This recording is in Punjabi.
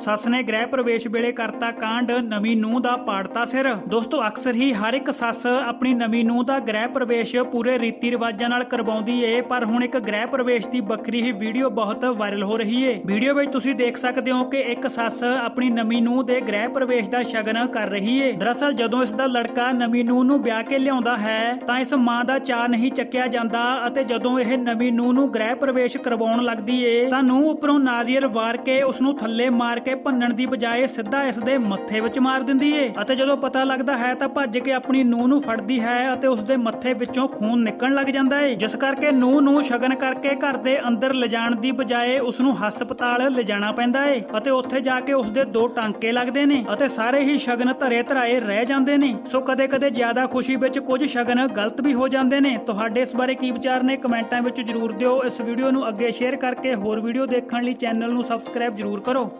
ਸੱਸ ਨੇ ਗ੍ਰਹਿ ਪ੍ਰਵੇਸ਼ ਵੇਲੇ ਕਰਤਾ ਕਾਂਡ, ਨਵੀਂ ਨੂੰਹ ਦਾ ਪਾੜਤਾ ਸਿਰ। ਦੋਸਤੋ, ਅਕਸਰ ਹੀ ਹਰ ਇੱਕ ਸੱਸ ਆਪਣੀ ਨਵੀਂ ਨੂੰਹ ਦਾ ਗ੍ਰਹਿ ਪ੍ਰਵੇਸ਼ ਪੂਰੇ ਰੀਤੀ ਰਿਵਾਜਾਂ ਨਾਲ ਕਰਵਾਉਂਦੀ ਏ, ਪਰ ਹੁਣ ਇੱਕ ਗ੍ਰਹਿ ਪ੍ਰਵੇਸ਼ ਦੀ ਵੱਖਰੀ ਹੀ ਵੀਡੀਓ ਬਹੁਤ ਵਾਇਰਲ ਹੋ ਰਹੀ ਏ। ਵੀਡੀਓ ਵਿੱਚ ਤੁਸੀਂ ਦੇਖ ਸਕਦੇ ਹੋ ਕਿ ਇੱਕ ਸੱਸ ਆਪਣੀ ਨਵੀਂ ਨੂੰਹ ਦੇ ਗ੍ਰਹਿ ਪ੍ਰਵੇਸ਼ ਦਾ ਸ਼ਗਨ ਕਰ ਰਹੀ ਏ। ਦਰਅਸਲ, ਜਦੋਂ ਇਸ ਦਾ ਲੜਕਾ ਨਵੀਂ ਨੂੰਹ ਨੂੰ ਵਿਆਹ ਕੇ ਲਿਆਉਂਦਾ ਹੈ, ਤਾਂ ਇਸ ਮਾਂ ਦਾ ਚਾਹ ਨਹੀਂ ਚੱਕਿਆ ਜਾਂਦਾ ਅਤੇ ਜਦੋਂ ਇਹ ਨਵੀਂ ਨੂੰਹ ਨੂੰ ਗ੍ਰਹਿ ਪ੍ਰਵੇਸ਼ ਕਰਵਾਉਣ ਲੱਗਦੀ ਏ, ਤਾਂ ਨੂੰਹ ਉੱਪਰੋਂ ਨਾਰੀਅਲ ਵਾਰ ਕੇ ਉਸ ਨੂੰ ਥੱਲੇ ਮਾਰ ਕੇ ਭੰਨਣ ਦੀ ਬਜਾਏ ਸਿੱਧਾ ਇਸ ਦੇ ਮੱਥੇ ਵਿੱਚ ਮਾਰ ਦਿੰਦੀ ਏ। ਅਤੇ ਜਦੋਂ ਪਤਾ ਲੱਗਦਾ ਹੈ ਤਾਂ ਭੱਜ ਕੇ ਆਪਣੀ ਨੂੰਹ ਨੂੰ ਫੜਦੀ ਹੈ ਅਤੇ ਉਸ ਦੇ ਮੱਥੇ ਵਿੱਚੋਂ ਖੂਨ ਨਿਕਲਣ ਲੱਗ ਜਾਂਦਾ ਏ। ਜਿਸ ਕਰਕੇ ਨੂੰਹ ਨੂੰ ਸ਼ਗਨ ਕਰਕੇ ਘਰ ਦੇ ਅੰਦਰ ਲਿਜਾਣ ਦੀ ਬਜਾਏ ਉਸ ਨੂੰ ਹਸਪਤਾਲ ਲਿਜਾਣਾ ਪੈਂਦਾ ਏ ਅਤੇ ਉੱਥੇ ਜਾ ਕੇ ਉਸ ਦੇ ਦੋ ਟਾਂਕੇ ਲੱਗਦੇ ਨੇ ਅਤੇ ਸਾਰੇ ਹੀ ਸ਼ਗਨ ਧਰੇ ਧਰਾਏ ਰਹਿ ਜਾਂਦੇ ਨੇ। ਸੋ ਕਦੇ-ਕਦੇ ਜ਼ਿਆਦਾ ਖੁਸ਼ੀ ਵਿੱਚ ਕੁਝ ਸ਼ਗਨ ਗਲਤ ਵੀ ਹੋ ਜਾਂਦੇ ਨੇ। ਤੁਹਾਡੇ ਇਸ ਬਾਰੇ ਕੀ ਵਿਚਾਰ ਨੇ ਕਮੈਂਟਾਂ ਵਿੱਚ ਜਰੂਰ ਦਿਓ। ਇਸ ਵੀਡੀਓ ਨੂੰ ਅੱਗੇ ਸ਼ੇਅਰ ਕਰਕੇ ਹੋਰ ਵੀਡੀਓ ਦੇਖਣ ਲਈ ਚੈਨਲ ਨੂੰ ਸਬਸਕ੍ਰਾਈਬ ਜਰੂਰ ਕਰੋ।